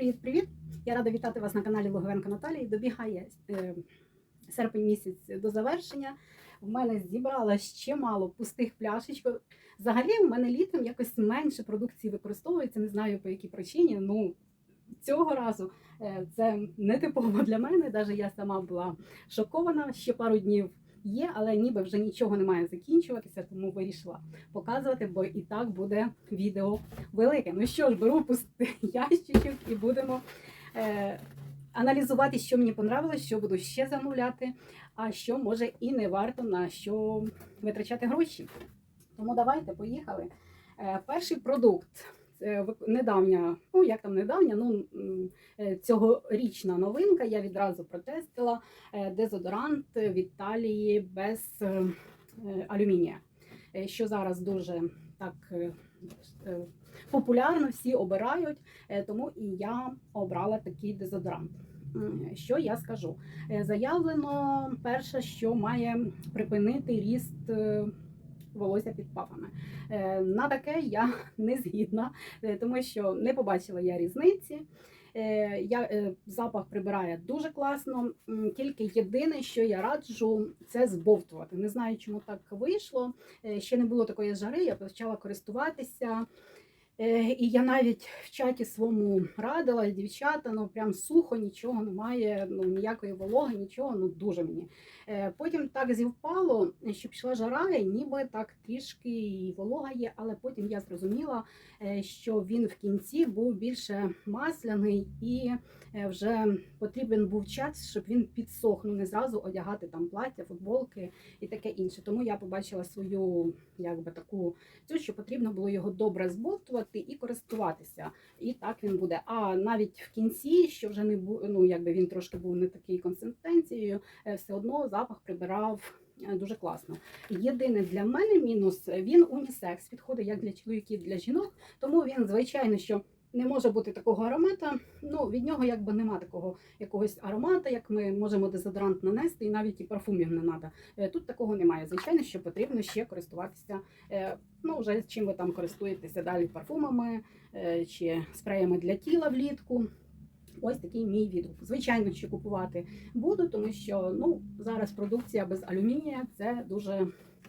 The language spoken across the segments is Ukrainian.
привіт-привіт! Я рада вітати вас на каналі Логовенко Наталії. Добігає е, серпень місяць до завершення. В мене зібралось чимало пустих пляшечок. Взагалі, в мене літом якось менше продукції використовується, не знаю по якій причині. Ну цього разу е, це не типово для мене. Навіть я сама була шокована. Ще пару днів є, але ніби вже нічого не має закінчуватися, тому вирішила показувати, бо і так буде відео велике. Ну що ж, беру пустих ящиків і будемо е, аналізувати, що мені понравилось, що буду ще замовляти, а що може і не варто на що витрачати гроші. Тому давайте поїхали. Е, перший продукт. Це недавня, ну як там недавня, ну е, цьогорічна новинка. Я відразу протестила е, дезодорант від Талії без е, е, алюмінія, е, що зараз дуже так е, е, популярно, всі обирають, е, тому і я обрала такий дезодорант. Що я скажу? Е, Заявлено перше, що має припинити ріст е, волосся під папами. Е, На таке я не згідна, е, тому що не побачила я різниці. Е, Я, запах прибирає дуже класно. Тільки єдине, що я раджу, це збовтувати. Не знаю, чому так вийшло. Ще не було такої жари, я почала користуватися. Е, І я навіть в чаті своєму радила, дівчата, ну прям сухо, нічого немає, ну ніякої вологи, нічого, ну дуже мені. Е, Потім так зівпало, що пішла жара, і ніби так трішки і волога є, але потім я зрозуміла, е, що він в кінці був більше масляний і вже потрібен був час, щоб він підсох, ну не зразу одягати там плаття, футболки і таке інше. Тому я побачила свою якби таку цю, що потрібно було його добре збовтувати і користуватися. І так він буде. А навіть в кінці, що вже не бу... ну якби він трошки був не такий консистенцією, е, все одно запах прибирав. е, Дуже класно. Єдине для мене мінус він унісекс, підходить як для чоловіків, для жінок. Тому він, звичайно, що не може бути такого аромата. Ну від нього якби нема такого якогось аромата, як ми можемо дезодорант нанести, і навіть і парфумів не треба. Тут такого немає. Звичайно, що потрібно ще користуватися. е, Ну, вже чим ви там користуєтеся далі парфумами е, чи спреями для тіла влітку. Ось такий мій відгук. Звичайно, що купувати буду, тому що ну, зараз продукція без алюмінія це дуже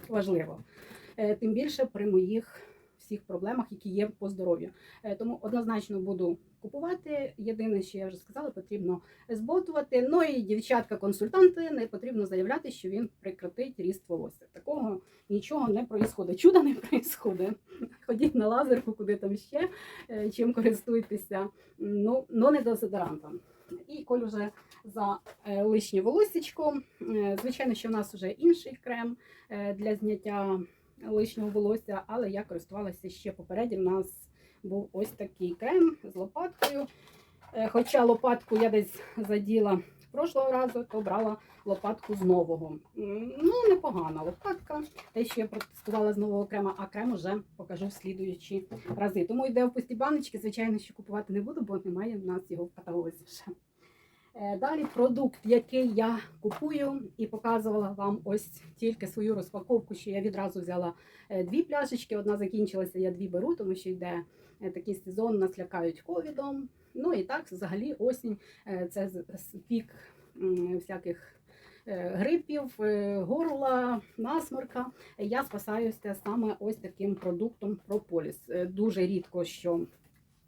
важливо. Е, Тим більше при моїх всіх проблемах, які є по здоров'ю. Е, Тому однозначно буду купувати. Єдине, що я вже сказала, потрібно збовтувати. Ну і дівчатка-консультанти не потрібно заявляти, що він прекратить ріст волосся. Такого нічого не проїсходить. Чуда не проїсходить. Ходіть на лазерку, куди там ще, е, чим користуйтеся. Ну, но не дезодорантом. І коль уже за е, лишнє волоссячко, е, звичайно, що в нас вже інший крем для зняття лишнього волосся, але я користувалася ще попередньо. У нас був ось такий крем з лопаткою. Е, Хоча лопатку я десь заділа прошлого разу, то брала лопатку з нового. Ну, непогана лопатка. Те, що я протестувала з нового крема, а крем уже покажу в слідуючі рази. Тому йде в пусті баночки, звичайно, що купувати не буду, бо немає в нас його в каталозі вже. Е, Далі продукт, який я купую, і показувала вам ось тільки свою розпаковку, що я відразу взяла е, дві пляшечки. Одна закінчилася, я дві беру, тому що йде е, такий сезон, нас лякають ковідом. Ну і так, взагалі, осінь це пік всяких грипів, горла, насморка. Я спасаюся саме ось таким продуктом Прополіс. Дуже рідко, що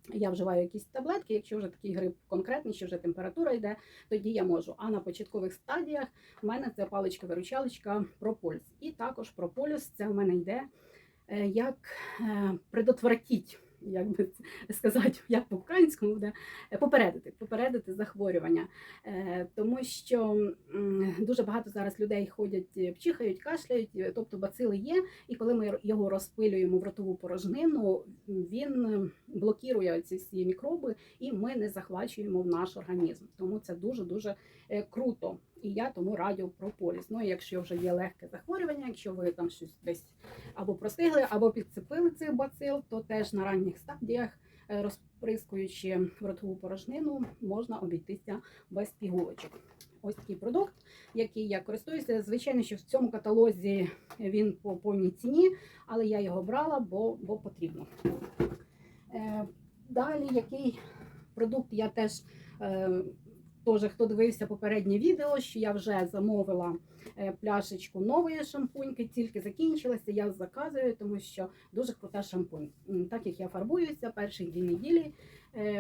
я вживаю якісь таблетки, якщо вже такий грип конкретний, що вже температура йде, тоді я можу. А на початкових стадіях в мене це паличка-виручалочка Прополіс. І також Прополіс це в мене йде е, як е, предотвратіть, як би сказати, як по-українському буде е, попередити, попередити захворювання. Е, Тому що дуже багато зараз людей ходять, е, пчихають, кашляють, е, тобто бацили є, і коли ми його розпилюємо в ротову порожнину, він блокує ці всі мікроби, і ми не захвачуємо в наш організм. Тому це дуже дуже круто. І я тому радю прополіс. Ну, якщо вже є легке захворювання, якщо ви там щось десь або простигли, або підцепили цих бацил, то теж на ранніх стадіях, е, розприскуючи ротову порожнину, можна обійтися без пігулочок. Ось такий продукт, який я користуюся. Звичайно, що в цьому каталозі він по повній ціні, але я його брала, бо, бо потрібно. Е, Далі, який продукт я теж. Е, Теж, хто дивився попереднє відео, що я вже замовила е, пляшечку нової шампуньки, тільки закінчилася. Я заказую, тому що дуже крута шампунь. Так як я фарбуюся перші дві неділі,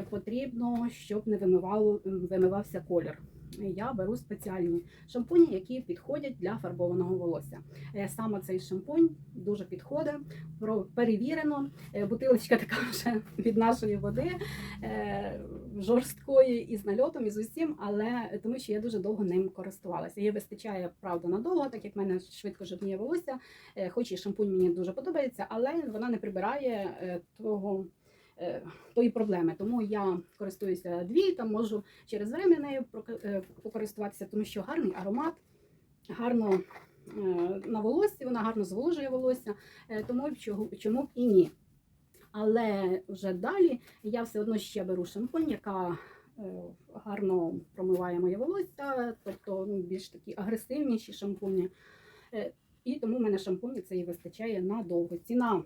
потрібно, щоб не вимивало, вимивався колір. Я беру спеціальні шампуні, які підходять для фарбованого волосся. Е, Саме цей шампунь дуже підходить, перевірено. Е, Бутилочка така вже від нашої води е, жорсткої і з нальотом, і з усім, але тому що я дуже довго ним користувалася. Її вистачає правда надовго, так як в мене швидко жирніє волосся. Е, Хоч і шампунь мені дуже подобається, але вона не прибирає е, того. Е, Тої проблеми, тому я користуюся дві, там можу через время нею е, покористуватися, тому що гарний аромат, гарно е, на волоссі, вона гарно зволожує волосся, тому чому, б і ні. Але вже далі я все одно ще беру шампунь, яка гарно промиває моє волосся, тобто ну, більш такі агресивніші шампуні. І тому в мене шампуні це і вистачає надовго. Ціна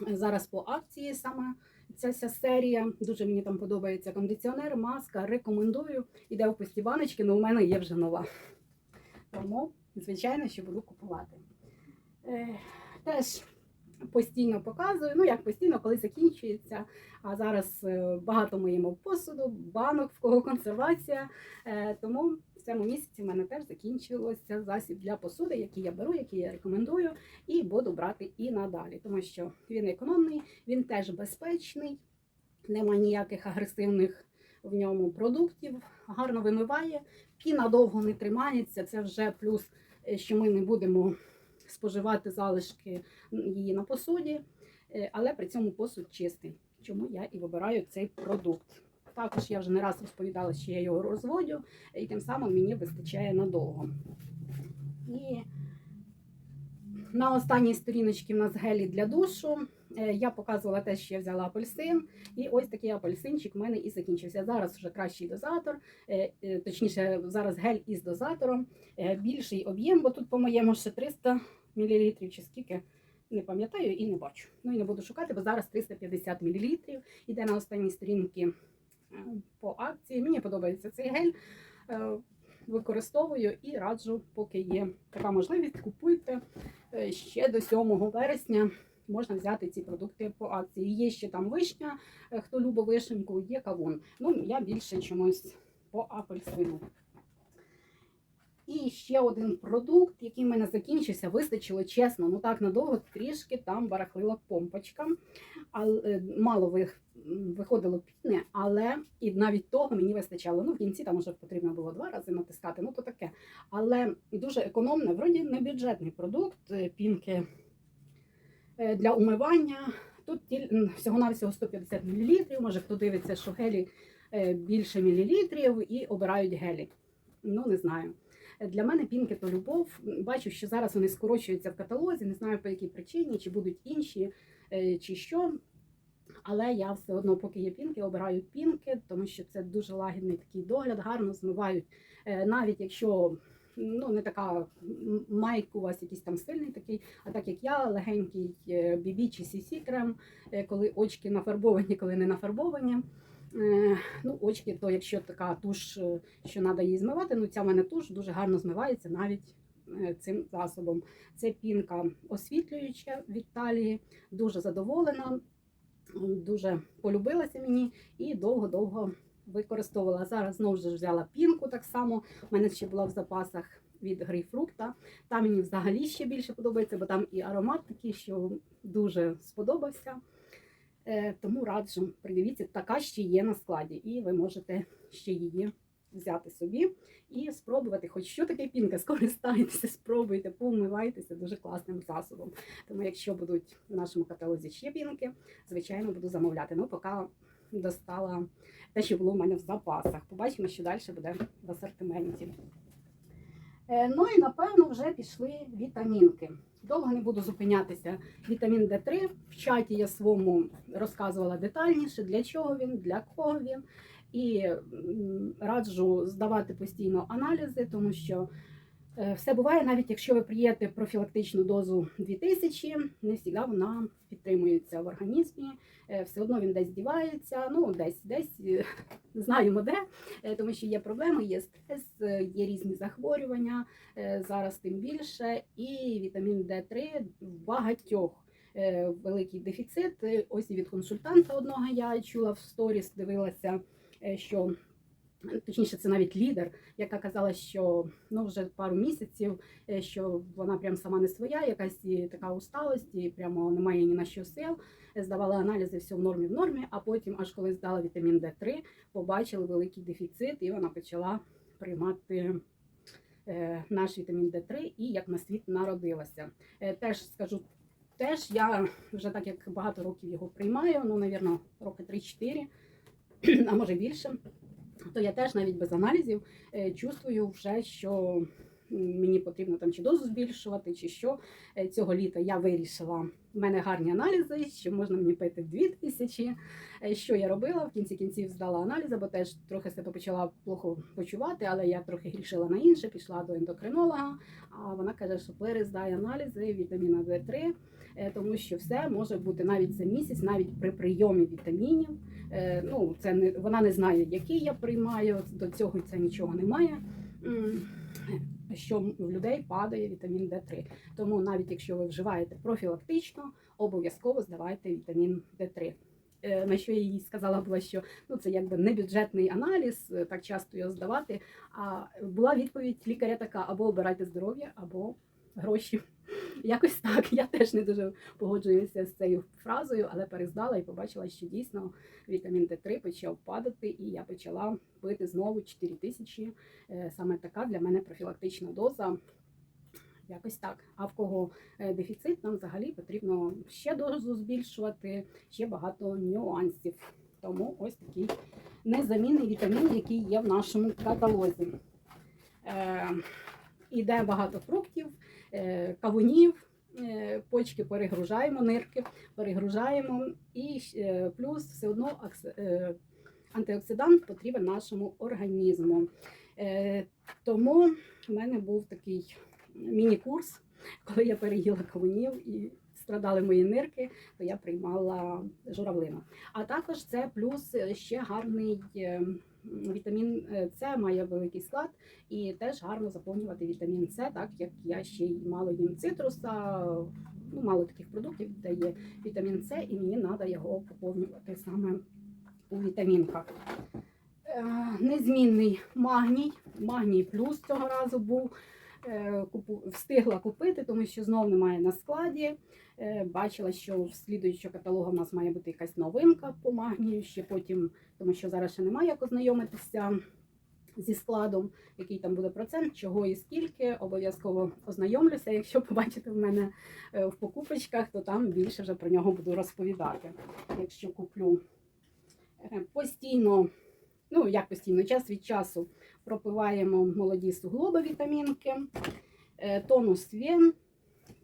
зараз по акції саме ця вся серія. Дуже мені там подобається кондиціонер, маска. Рекомендую. Іде в пусті баночки, але у мене є вже нова. Тому, звичайно, що буду купувати. Е, Теж постійно показую. Ну як постійно, коли закінчується. А зараз е, багато моїмо посуду, банок, в кого консервація. Е, Тому в цьому місяці в мене теж закінчився засіб для посуди, який я беру, який я рекомендую, і буду брати і надалі, тому що він економний, він теж безпечний, нема ніяких агресивних в ньому продуктів, гарно вимиває, піна довго не тримається. Це вже плюс, е, що ми не будемо споживати залишки її на посуді, е, але при цьому посуд чистий. Чому я і вибираю цей продукт. Також я вже не раз розповідала, що я його розводю, і тим самим мені вистачає надовго. І на останній сторіночці в нас гелі для душу. Е, Я показувала те, що я взяла апельсин, і ось такий апельсинчик в мене і закінчився. Зараз вже кращий дозатор, е, точніше, зараз гель із дозатором, більший об'єм, бо тут, по-моєму, ще 300 мл чи скільки. Не пам'ятаю і не бачу. Ну і не буду шукати, бо зараз 350 мл. Іде на останній сторінці е, по акції. Мені подобається цей гель. Е, Використовую і раджу, поки є така можливість, купуйте Е, ще до 7 вересня. Можна взяти ці продукти по акції. Є ще там вишня, хто любить вишеньку, є кавун. Ну, я більше чомусь по апельсину. І ще один продукт, який в мене закінчився, вистачило чесно. Ну так надовго трішки там барахлила помпочка. Але мало вих- виходило піни, але і навіть того мені вистачало. Ну, в кінці там вже потрібно було два рази натискати, ну то таке. Але дуже економне, вроді не бюджетний продукт, е, пінки е, для умивання. Тут всього-навсього 150 мл. Може, хто дивиться, що гелі е, більше мілілітрів і обирають гелі. Ну, не знаю. Для мене пінки то любов. Бачу, що зараз вони скорочуються в каталозі. Не знаю по якій причині, чи будуть інші, е, чи що. Але я все одно, поки є пінки, обираю пінки, тому що це дуже лагідний такий догляд, гарно змивають. Е, Навіть якщо ну, не така майк у вас якийсь там сильний такий, а так як я, легенький е, BB чи CC крем, коли очки нафарбовані, коли не нафарбовані. Е, Ну, очки, то якщо така туш, е, що треба її змивати, ну ця в мене туш дуже гарно змивається навіть е, цим засобом. Це пінка освітлююча від талії, дуже задоволена, дуже полюбилася мені і довго-довго використовувала. Зараз знову ж взяла пінку так само. У мене ще була в запасах від грейпфрукта. Там мені взагалі ще більше подобається, бо там і аромат такий, що дуже сподобався. Е, Тому раджу, придивіться, така ще є на складі, і ви можете ще її взяти собі і спробувати, хоч що таке пінка, скористайтеся, спробуйте, помивайтеся дуже класним засобом. Тому, якщо будуть в нашому каталозі ще пінки, звичайно, буду замовляти. Ну, поки достала те, що було в мене в запасах. Побачимо, що далі буде в асортименті. Е, Ну і напевно вже пішли вітамінки. Довго не буду зупинятися. Вітамін Д3 в чаті я своєму розказувала детальніше, для чого він, для кого він. І раджу здавати постійно аналізи, тому що Все буває, навіть якщо ви приєте профілактичну дозу 2000, не завжди вона підтримується в організмі, Е, все одно він десь дівається, ну десь, десь е, знаємо де, е, тому що є проблеми, є стрес, е, є різні захворювання, е, зараз тим більше, і вітамін Д3 в багатьох е, великий дефіцит. Е, Ось і від консультанта одного я чула в сторіс, дивилася, е, що точніше, це навіть лідер, яка казала, що ну вже пару місяців, е, що вона прям сама не своя, якась і така усталость, і прямо немає ні на що сил. Здавала аналізи, все в нормі в нормі. А потім, аж коли здала вітамін Д3, побачили великий дефіцит, і вона почала приймати. е, Наш вітамін Д3 і як на світ народилася. Е, Теж скажу, теж я вже так як багато років його приймаю, ну, навірно, роки 3-4, а може більше то я теж навіть без аналізів е, чувствую вже, що мені потрібно там чи дозу збільшувати, чи що. Е, Цього літа я вирішила. У мене гарні аналізи, що можна мені пити 2000. Е, Що я робила? В кінці кінців здала аналізи, бо теж трохи себе почала плохо почувати, але я трохи грішила на інше, пішла до ендокринолога. А вона каже, що перездай аналізи вітаміна D3, е, тому що все може бути навіть за місяць, навіть при прийомі вітамінів. Е, ну, це не вона не знає, який я приймаю. До цього це нічого немає. Що в людей падає вітамін Д3. Тому навіть якщо ви вживаєте профілактично, обов'язково здавайте вітамін Д3. Е, На що я їй сказала була, що ну це якби не бюджетний аналіз, е, так часто його здавати. А була відповідь лікаря така: або обирайте здоров'я, або гроші. Якось так. Я теж не дуже погоджуюся з цією фразою, але перездала і побачила, що дійсно вітамін Д3 почав падати, і я почала пити знову 4 тисячі. Е, Саме така для мене профілактична доза. Якось так. А в кого е, дефіцит, нам взагалі потрібно ще дозу збільшувати, ще багато нюансів. Тому ось такий незамінний вітамін, який є в нашому каталозі. Е, Іде багато фруктів, кавунів, е, почки перегружаємо, нирки перегружаємо, і е, плюс все одно е, антиоксидант потрібен нашому організму. Е, Тому в мене був такий міні-курс, коли я переїла кавунів і страдали мої нирки, то я приймала журавлину. А також це плюс ще гарний е, вітамін С має великий склад і теж гарно заповнювати вітамін С, так як я ще й мало їм цитруса, ну мало таких продуктів, де є вітамін С, і мені треба його поповнювати саме у вітамінках. Е, Незмінний магній, магній плюс цього разу був. Е, купу- Встигла купити, тому що знов немає на складі. Е, Бачила, що в слідуючого каталогу в нас має бути якась новинка по магнію, ще потім, тому що зараз ще немає як ознайомитися зі складом, який там буде процент, чого і скільки. Обов'язково ознайомлюся. Якщо побачите в мене е, в покупочках, то там більше вже про нього буду розповідати. Якщо куплю постійно, ну як постійно, час від часу пропиваємо молоді суглоби вітамінки, Е, тонус вен.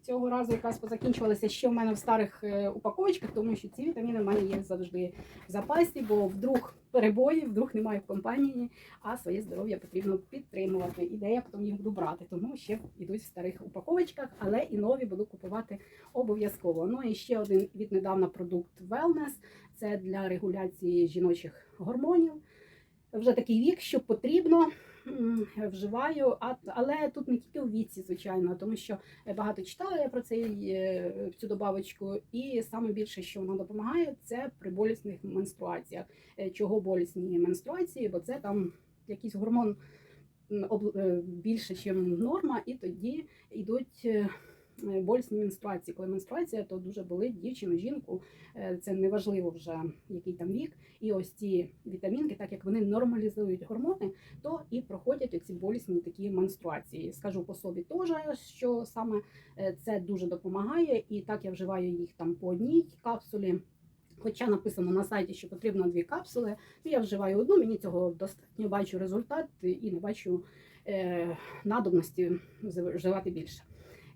Цього разу якраз позакінчувалися ще в мене в старих е, упаковочках, тому що ці вітаміни в мене є завжди в запасі, бо вдруг перебої, вдруг немає в компанії, а своє здоров'я потрібно підтримувати. І де я потім їх буду брати. Тому ще йдуть в старих упаковочках, але і нові буду купувати обов'язково. Ну і ще один віднедавна продукт Wellness – це для регуляції жіночих гормонів. Вже такий вік, що потрібно. Вживаю, а але тут не тільки у віці, звичайно, тому що багато читала я про цей е, цю добавочку, і саме більше, що вона допомагає, це при болісних менструаціях. Е, Чого болісні менструації? Бо це там якийсь гормон е, більше, ніж норма, і тоді йдуть. Е, Болісні менструації. Коли менструація, то дуже болить дівчину, жінку. Е, Це неважливо вже який там вік. І ось ці вітамінки, так як вони нормалізують гормони, то і проходять оці болісні такі менструації. Скажу по собі теж, що саме е, це дуже допомагає, і так я вживаю їх там по одній капсулі. Хоча написано на сайті, що потрібно дві капсули, то я вживаю одну, мені цього достатньо бачу результат і не бачу е, надобності вживати більше.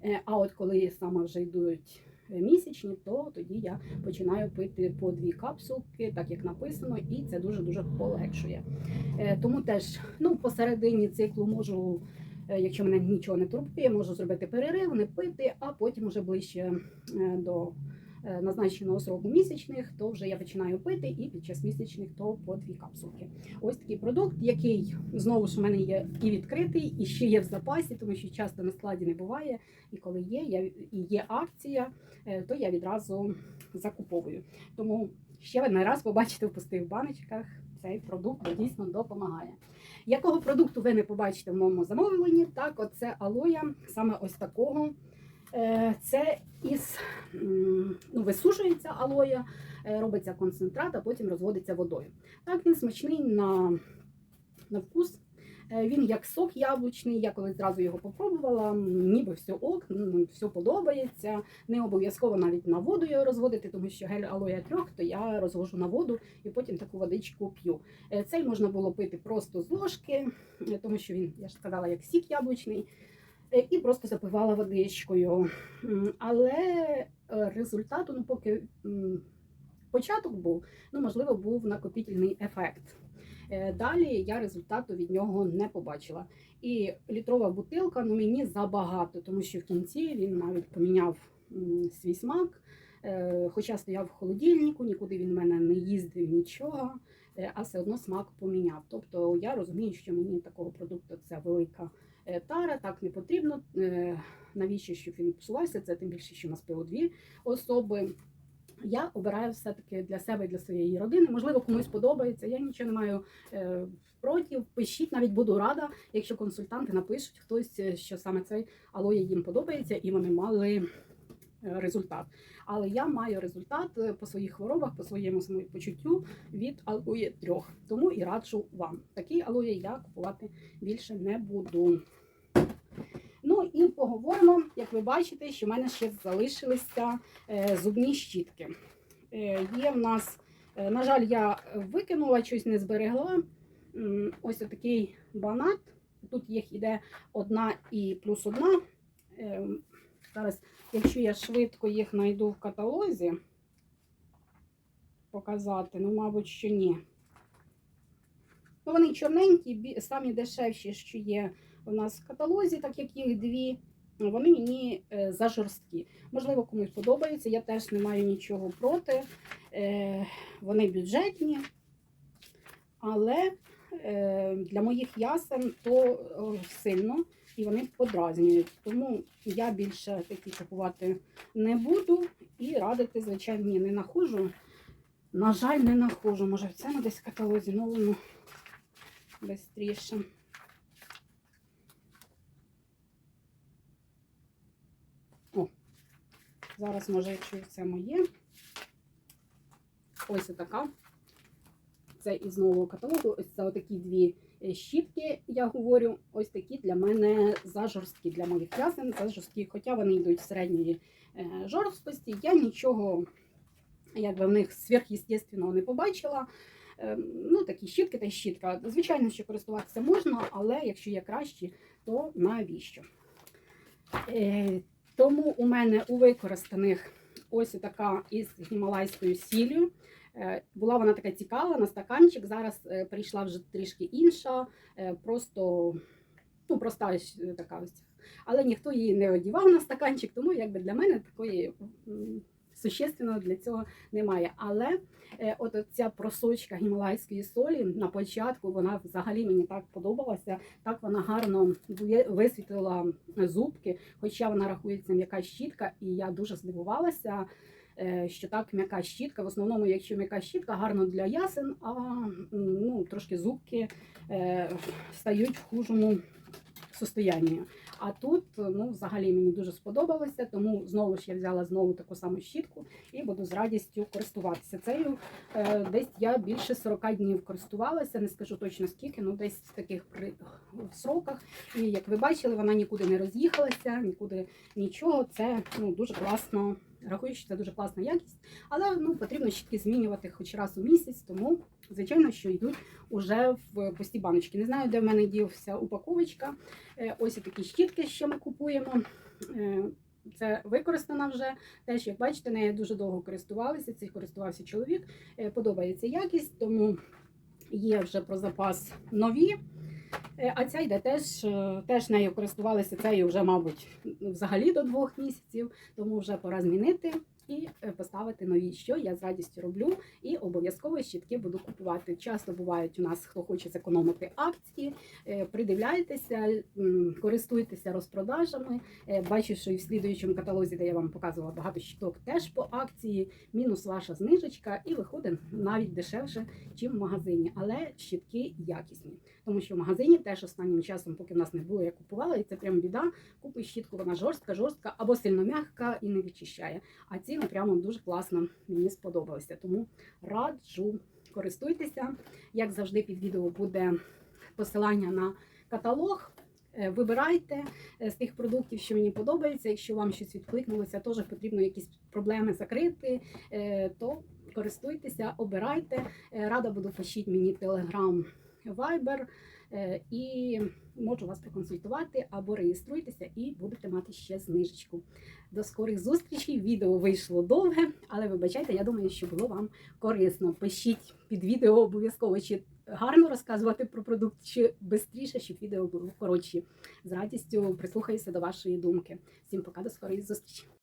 Е, а от коли саме вже йдуть е, місячні, то тоді я починаю пити по дві капсулки, так як написано, і це дуже дуже полегшує. Е, Тому теж ну, посередині циклу можу Якщо мене нічого не турбує, можу зробити перерив, не пити, а потім уже ближче до назначеного сроку місячних, то вже я починаю пити, і під час місячних то по дві капсулки. Ось такий продукт, який знову ж у мене є і відкритий, і ще є в запасі, тому що часто на складі не буває. І коли є, я, і є акція, е, то я відразу закуповую. Тому ще не раз побачите в пустих баночках цей продукт, дійсно допомагає. Якого продукту ви не побачите в моєму замовленні? Так, оце алоя, саме ось такого. Е, Це із ну, висушується алоя, е, робиться концентрат, а потім розводиться водою. Так, він смачний на, на вкус. Е, Він як сок яблучний, я колись зразу його попробувала, ніби все ок, все подобається. Не обов'язково навіть на воду його розводити, тому що гель алоя трьох, то я розвожу на воду і потім таку водичку п'ю. Цей можна було пити просто з ложки, тому що він, я ж сказала, як сік яблучний, і просто запивала водичкою. Але е, результату, ну поки початок був, ну можливо, був накопітельний ефект. Е, Далі я результату від нього не побачила. І літрова бутилка ну, мені забагато, тому що в кінці він навіть поміняв свій смак. Е, Хоча стояв в холодильнику, нікуди він в мене не їздив нічого, е, а все одно смак поміняв. Тобто я розумію, що мені такого продукту це велика е, тара, так не потрібно. Е, Навіщо щоб він псувався? Це тим більше, що у нас пило дві особи. Я обираю все-таки для себе і для своєї родини. Можливо, комусь подобається. Я нічого не маю е, проти. Пишіть, навіть буду рада, якщо консультанти напишуть хтось, е, що саме цей алоє їм подобається, і вони мали е, результат. Але я маю результат е, по своїх хворобах, по своєму самопочуттю від алоє трьох. Тому і раджу вам. Такий алоє я купувати більше не буду. Ну і поговоримо, як ви бачите, що в мене ще залишилися е, зубні щітки. Е, є в нас, е, на жаль, я викинула, щось не зберегла. Ось такий банат. Тут їх іде одна і плюс одна. Е, Зараз, якщо я швидко їх знайду в каталозі, показати, ну, мабуть, що ні. Ну, вони чорненькі, самі дешевші, що є у нас в каталозі, так як їх дві. Вони мені е, зажорсткі. Можливо, комусь подобається. Я теж не маю нічого проти. Е, вони бюджетні, але е, для моїх ясен то сильно і вони подразнюють. Тому я більше такі купувати не буду і радити, звичайно, ні, не нахожу. На жаль, не нахожу. Може, в цьому десь каталозі новому швидше. О, зараз, може, якщо це моє. Ось така. Це із нового каталогу. Ось це отакі дві е, щітки, я говорю. Ось такі для мене зажорсткі для моїх ясен, зажорсткі, хоча вони йдуть середньої е, жорсткості. Я нічого якби в них сверхъестественного не побачила. Е, Ну, такі щітки та щітка. Звичайно, що користуватися можна, але якщо є кращі, то навіщо? Тому у мене у використаних ось така із гімалайською сіллю. Е, Була вона така цікава на стаканчик. Зараз е, прийшла вже трішки інша, е, просто ну, проста така ось. Але ніхто її не одівав на стаканчик, тому якби для мене такої м, для цього немає. Але от ця просочка гімалайської солі на початку вона взагалі мені так подобалася. Так вона гарно висвітлила зубки, хоча вона рахується м'яка щітка, і я дуже здивувалася. Е, Що так м'яка щітка, в основному, якщо м'яка щітка, гарно для ясен, а ну, трошки зубки е, стають в хужому состоянні. А тут ну, взагалі мені дуже сподобалося, тому знову ж я взяла знову таку саму щітку і буду з радістю користуватися. Цею е, десь я більше 40 днів користувалася, не скажу точно скільки, ну десь в таких сроках. І як ви бачили, вона нікуди не роз'їхалася, нікуди нічого. Це ну, дуже класно. Рахую, що це дуже класна якість, але ну, потрібно щітки змінювати хоч раз у місяць, тому звичайно, що йдуть уже в пусті баночки. Не знаю, де в мене дівся упаковочка. Е, Ось такі щітки, що ми купуємо. Е, Це використана вже. Теж, як бачите, нею дуже довго користувалися. Цей користувався чоловік. Е, Подобається якість, тому є вже про запас нові. Е, А ця йде теж, е, теж нею користувалися Це вже, мабуть, взагалі до двох місяців, тому вже пора змінити і е, поставити нові, що я з радістю роблю. І обов'язково щітки буду купувати. Часто бувають у нас, хто хоче зекономити акції, е, придивляйтеся, користуйтеся розпродажами. Е, Бачу, що і в слідуючому каталозі, де я вам показувала багато щиток, теж по акції, мінус ваша знижечка, і виходить навіть дешевше, ніж в магазині. Але щітки якісні. Тому що в магазині теж останнім часом, поки в нас не було, я купувала, і це прям біда. Купиш щітку, вона жорстка, жорстка або сильно м'яка і не відчищає. А ціни прямо дуже класно мені сподобалися. Тому раджу користуйтеся. Як завжди, під відео буде посилання на каталог. Е, Вибирайте е, з тих продуктів, що мені подобається. Якщо вам щось відкликнулося, теж потрібно якісь проблеми закрити, е, то користуйтеся, обирайте. Рада буду пишіть мені Viber е, і можу вас проконсультувати або реєструйтеся і будете мати ще знижечку. До скорих зустрічей. Відео вийшло довге, але вибачайте, я думаю, що було вам корисно. Пишіть під відео обов'язково, чи гарно розказувати про продукт, чи швидше, щоб відео було коротше. З радістю прислухаюся до вашої думки. Всім пока, до скорої зустрічі.